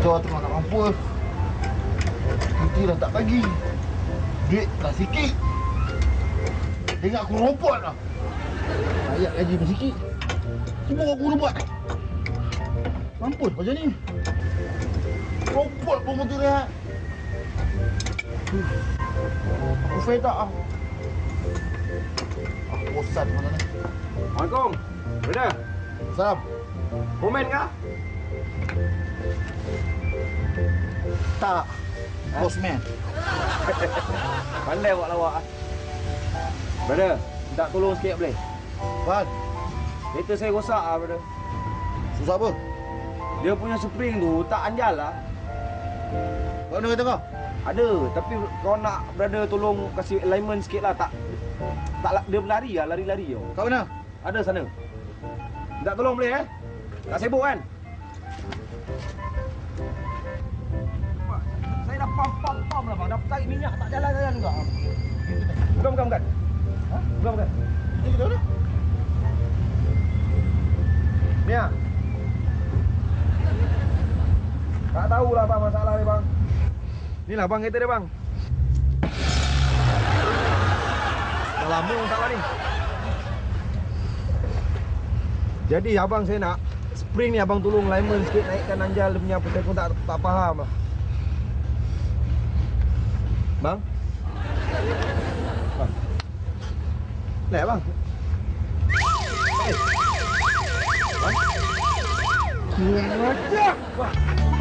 Motor tu nak mampu. Cuti dah tak bagi Duit dah sikit. Dengar aku robot lah Ayat gaji pun sikit. Semua aku buat Mampus macam ni. Robot pun rehat Huh. Aku fed up ah? Aku bosan mana ni? Assalamualaikum. Brother, Salam. Komen kah? Tak Postman Pandai awak lawak ah. Brother, minta tolong sikit boleh? Wan Kereta saya rosak ah, brother. Susah apa? Dia punya spring tu tak anjal lah. Kau mana kereta kau? Ada, tapi kau nak brother tolong kasih alignment sikit lah tak tak dia berlari lah, lari-lari tau. Kau mana? Ada sana. Minta tolong boleh eh? Tak sibuk kan? Tarik minyak tak jalan-jalan juga. Bukan, bukan, bukan. Ha? Bukan, bukan. Ini kita mana? Ni ah. Tak tahulah bang masalah ni bang. Ni lah bang kereta dia bang. Dah lama tak lah ni. Jadi abang saya nak spring ni abang tolong alignment sikit naikkan anjal dia punya apa saya pun tak tak faham lah. Bang? Bang. Lek bang. Eh. Bang. Wah.